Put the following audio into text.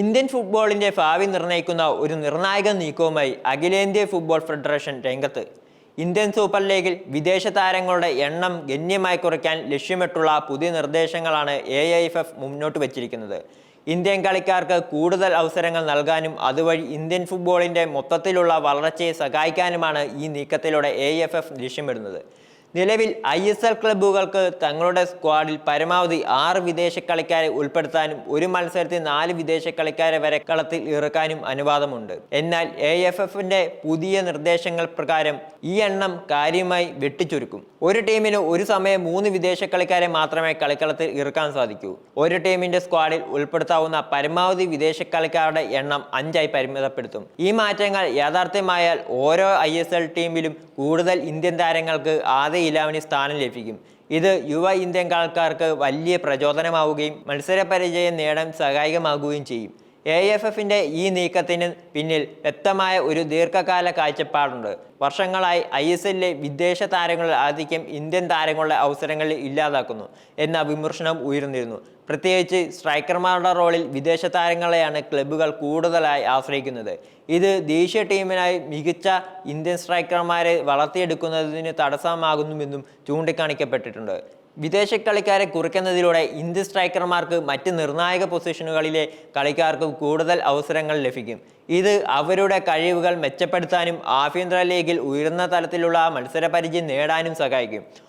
Indian ഫുട്ബോളിന്റെ ഭാവി നിർണയിക്കുന്ന ഒരു നിർണായക നീക്കവുമായി അഖിലേന്ത്യാ ഫുട്ബോൾ ഫെഡറേഷൻ രംഗത്ത് ഇന്ത്യൻ സൂപ്പർ ലീഗിൽ വിദേശ താരങ്ങളുടെ എണ്ണം ഗണ്യമായി കുറയ്ക്കാൻ ലക്ഷ്യമിട്ടുള്ള പുതിയ നിർദ്ദേശങ്ങളാണ് എ ഐ എഫ് എഫ് മുന്നോട്ട് വച്ചിരിക്കുന്നത്. ഇന്ത്യൻ കളിക്കാർക്ക് കൂടുതൽ അവസരങ്ങൾ നൽകാനും അതുവഴി ഇന്ത്യൻ ഫുട്ബോളിന്റെ മൊത്തത്തിലുള്ള വളർച്ചയെ സഹായിക്കാനുമാണ് ഈ നീക്കത്തിലൂടെ എ എഫ് എഫ് ലക്ഷ്യമിടുന്നത്. നിലവിൽ ഐ എസ് എൽ ക്ലബ്ബുകൾക്ക് തങ്ങളുടെ സ്ക്വാഡിൽ പരമാവധി ആറ് വിദേശ കളിക്കാരെ ഉൾപ്പെടുത്താനും ഒരു മത്സരത്തിൽ നാല് വിദേശ കളിക്കാരെ വരെ കളത്തിൽ ഇറക്കാനും അനുവാദമുണ്ട്. എന്നാൽ എ എഫ് എഫിന്റെ പുതിയ നിർദ്ദേശങ്ങൾ പ്രകാരം ഈ എണ്ണം കാര്യമായി വെട്ടിച്ചുരുക്കും. ഒരു ടീമിന് ഒരു സമയം മൂന്ന് വിദേശ കളിക്കാരെ മാത്രമേ കളിക്കളത്തിൽ ഇറക്കാൻ സാധിക്കൂ. ഒരു ടീമിന്റെ സ്ക്വാഡിൽ ഉൾപ്പെടുത്താവുന്ന പരമാവധി വിദേശ കളിക്കാരുടെ എണ്ണം അഞ്ചായി പരിമിതപ്പെടുത്തും. ഈ മാറ്റങ്ങൾ യാഥാർത്ഥ്യമായാൽ ഓരോ ഐ ടീമിലും കൂടുതൽ ഇന്ത്യൻ താരങ്ങൾക്ക് ആദ്യ ഇലവനിൽ സ്ഥാനം ലഭിക്കും. ഇത് യുവ ഇന്ത്യൻ കളിക്കാർക്ക് വലിയ പ്രചോദനമാവുകയും മത്സരപരിചയം നേടാൻ സഹായകമാകുകയും ചെയ്യും. എ എഫ് എഫിന്റെ ഈ നീക്കത്തിന് പിന്നിൽ വ്യക്തമായ ഒരു ദീർഘകാല കാഴ്ചപ്പാടുണ്ട്. വർഷങ്ങളായി ഐ എസ് എല്ലിലെ വിദേശ താരങ്ങളിൽ ആധിക്യം ഇന്ത്യൻ താരങ്ങളുടെ അവസരങ്ങളിൽ ഇല്ലാതാക്കുന്നു എന്ന വിമർശനം ഉയർന്നിരുന്നു. പ്രത്യേകിച്ച് സ്ട്രൈക്കർമാരുടെ റോളിൽ വിദേശ താരങ്ങളെയാണ് ക്ലബ്ബുകൾ കൂടുതലായി ആശ്രയിക്കുന്നത്. ഇത് ദേശീയ ടീമിനായി മികച്ച ഇന്ത്യൻ സ്ട്രൈക്കർമാരെ വളർത്തിയെടുക്കുന്നതിന് തടസ്സമാകുന്നുവെന്നും ചൂണ്ടിക്കാണിക്കപ്പെട്ടിട്ടുണ്ട്. വിദേശ കളിക്കാരെ കുറയ്ക്കുന്നതിലൂടെ ഇന്ത്യൻ സ്ട്രൈക്കർമാർക്ക് മറ്റ് നിർണായക പൊസിഷനുകളിലെ കളിക്കാർക്ക് കൂടുതൽ അവസരങ്ങൾ ലഭിക്കും. ഇത് അവരുടെ കഴിവുകൾ മെച്ചപ്പെടുത്താനും ആഭ്യന്തര ലീഗിൽ ഉയർന്ന തലത്തിലുള്ള മത്സര പരിചയം നേടാനും സഹായിക്കും.